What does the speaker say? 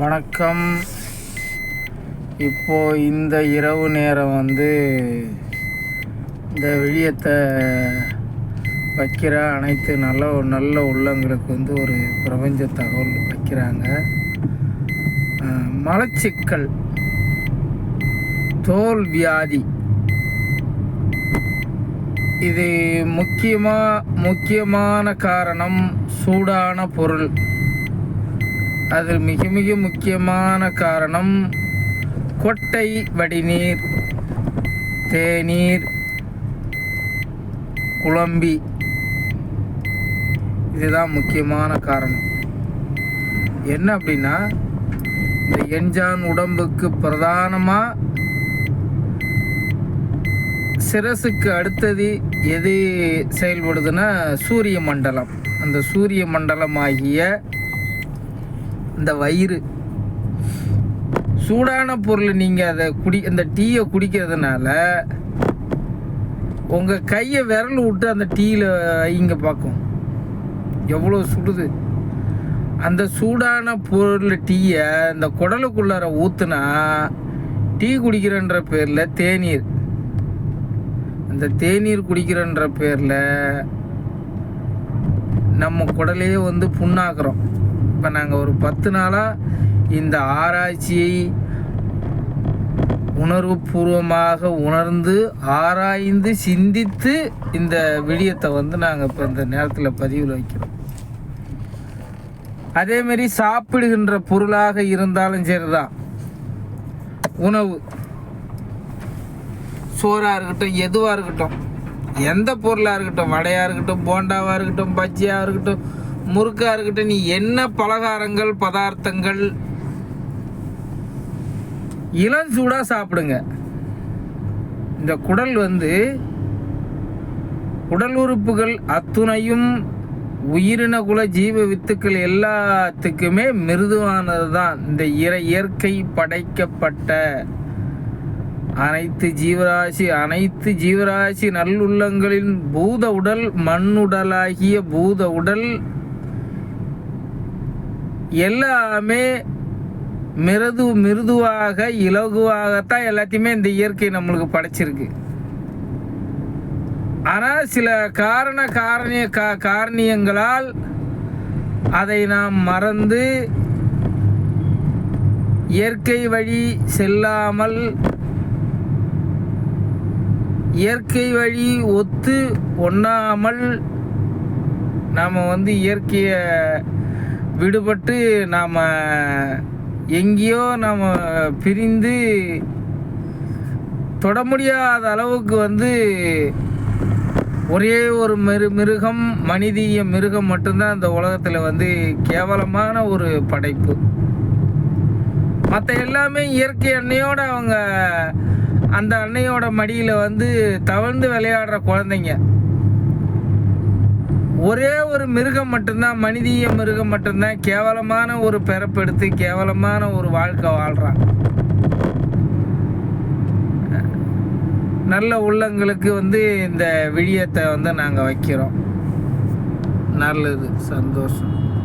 வணக்கம். இப்போ இந்த இரவு நேரம் வந்து இந்த விழியத்தை வைக்கிற அனைத்து நல்ல நல்ல உள்ளங்களுக்கு வந்து ஒரு பிரபஞ்ச தகவல் வைக்கிறாங்க. மலச்சிக்கல் தோல் வியாதி. இது முக்கியமாக முக்கியமான காரணம் சூடான பொருள். அதில் மிக மிக முக்கியமான காரணம் கொட்டை வடிநீர் தேநீர் குழம்பி. இதுதான் முக்கியமான காரணம். என்ன அப்படின்னா இந்த என்ஜான் உடம்புக்கு பிரதானமாக சிரசுக்கு அடுத்தது எது செயல்படுதுன்னா சூரிய மண்டலம். அந்த சூரிய மண்டலம் ஆகிய இந்த வயிறு. சூடான பொருள் நீங்கள் அதை குடி அந்த டீயை குடிக்கிறதுனால உங்கள் கையை விரல் விட்டு அந்த டீயில் வைங்க பார்க்கும். எவ்வளோ சுடுது. அந்த சூடான பொருள் டீயை இந்த குடலுக்குள்ளார ஊற்றுனா டீ குடிக்கிறன்ற பேரில் தேநீர். அந்த தேநீர் குடிக்கிறன்ற பேரில் நம்ம குடலையே வந்து புண்ணாக்குறோம். இப்போ நாங்கள் ஒரு பத்து நாளாக இந்த ஆராய்ச்சியை உணர்வுபூர்வமாக உணர்ந்து ஆராய்ந்து சிந்தித்து இந்த விடியத்தை வந்து நாங்கள் இப்போ இந்த நேரத்தில் பதிவில் வைக்கிறோம். அதேமாரி சாப்பிடுகின்ற பொருளாக இருந்தாலும் சரிதான். உணவு. சோறாக இருக்கட்டும் எதுவாக இருக்கட்டும் எந்த பொருளாக இருக்கட்டும் வடையாக இருக்கட்டும் போண்டாவாக இருக்கட்டும் பஜ்ஜியாக இருக்கட்டும் முறுக்காக இருக்கட்டும் நீ என்ன பலகாரங்கள் பதார்த்தங்கள்? இளஞ்சூடாக சாப்பிடுங்க. இந்த குடல் வந்து உடல் உறுப்புகள் அத்துணையும் உயிரின குல ஜீவ வித்துக்கள் எல்லாத்துக்குமே மிருதுவானது தான் இந்த இற இயற்கை படைக்கப்பட்ட அனைத்து ஜீவராசி அனைத்து ஜீவராசி நல்லுள்ளங்களின் பூத உடல் மண்ணுடலாகிய பூத உடல் எல்லாமே மிருது மிருதுவாக இலகுவாகத்தான் எல்லாத்தையுமே இந்த இயற்கை நம்மளுக்கு படைச்சிருக்கு. ஆனால் சில காரண காரணிய கா காரணியங்களால் அதை நாம் மறந்து இயற்கை வழி செல்லாமல் இயற்கை வழி ஒத்து ஒண்ணாமல் நாம் வந்து இயற்கையை விடுபட்டு நாம் எங்கேயோ நாம் பிரிந்து தொட முடியாத அளவுக்கு வந்து ஒரே ஒரு மிரு மிருகம் மனிதீய மிருகம் மட்டும்தான் இந்த உலகத்தில் வந்து கேவலமான ஒரு படைப்பு. மற்ற எல்லாமே இயற்கை அன்னையோட அவங்க அந்த அன்னையோட மடியில் வந்து தவழ்ந்து விளையாடுற குழந்தைங்க. ஒரே ஒரு மிருகம் மட்டும்தான் மனிதீய மிருகம் மட்டும்தான் கேவலமான ஒரு பிறப்பெடுத்து கேவலமான ஒரு வாழ்க்கை வாழ்கிறான் நல்ல உள்ளங்களுக்கு வந்து இந்த விழியத்தை வந்து நாங்கள் வைக்கிறோம். நல்லது சந்தோஷம்.